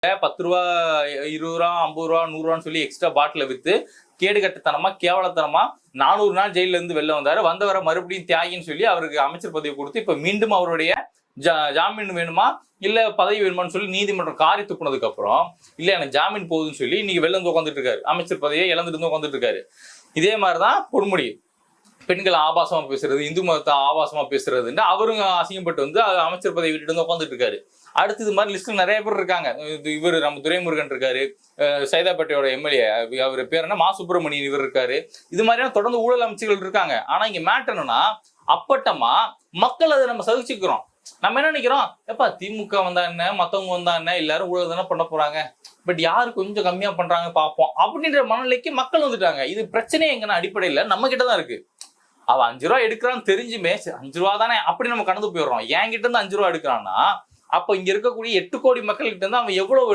பத்து ரூபா இருபது ரூபா ஐம்பது ரூபா நூறுரூவான்னு சொல்லி எக்ஸ்ட்ரா பாட்டில் விற்று கேடு கட்டத்தனமா கேவலத்தனமா நானூறு நாள் ஜெயில இருந்து வெளில வந்தாரு. வந்தவரை மறுபடியும் தியாகின்னு சொல்லி அவருக்கு அமைச்சர் பதவி கொடுத்து இப்ப மீண்டும் அவருடைய ஜா- ஜாமீன் வேணுமா? இல்ல பதவி வேணுமான்னு சொல்லி நீதிமன்றம் காரி துப்புனதுக்கு அப்புறம் இல்ல எனக்கு ஜாமீன் போகுதுன்னு சொல்லி இன்னைக்கு வெளில வந்து உட்காந்துட்டு இருக்காரு. அமைச்சர் பதவியை இழந்துட்டு வந்து உட்காந்துட்டு இருக்காரு. இதே மாதிரிதான் பொன்முடி. பெண்கள் ஆபாசமா பேசுறது இந்து மதத்தை ஆபாசமா பேசுறதுன்னு அவரும் அசிங்கப்பட்டு வந்து அமைச்சர் பதவி விட்டுட்டு வந்து உட்காந்துட்டு இருக்காரு. அடுத்து இது மாதிரி லிஸ்ட்ல நிறைய பேர் இருக்காங்க. இது இவர் நம்ம துரைமுருகன் இருக்காரு சைதாப்பேட்டையோட எம்எல்ஏ அவர் பேர் என்ன? மா சுப்பிரமணியன் இவர் இருக்காரு. இது மாதிரியான தொடர்ந்து ஊழல் அமைச்சர்கள் இருக்காங்க. ஆனா இங்க மேட்டர் என்னன்னா அப்பட்டமா மக்கள் அதை நம்ம சகிச்சுக்கிறோம். நம்ம என்ன நினைக்கிறோம்? எப்பா திமுக வந்தா என்ன? மத்தவங்க வந்தா என்ன? எல்லாரும் ஊழல் தானே பண்ண போறாங்க. பட் யாரு கொஞ்சம் கம்மியா பண்றாங்க பார்ப்போம். அப்படின்ற மனநிலைக்கு மக்கள் வந்துட்டாங்க. இது பிரச்சனையே எங்கன்னா அடிப்படையில நம்ம கிட்ட தான் இருக்கு. அவ அஞ்சு ரூபா எடுக்கிறான்னு தெரிஞ்சுமே சரி, அஞ்சு ரூபா தானே அப்படி நம்ம கடந்து போயிடுறோம். என்கிட்ட இருந்து அஞ்சு ரூபா எடுக்கிறான்னா அப்ப இங்க இருக்கக்கூடிய எட்டு கோடி மக்கள்கிட்ட இருந்து அவன் எவ்வளவு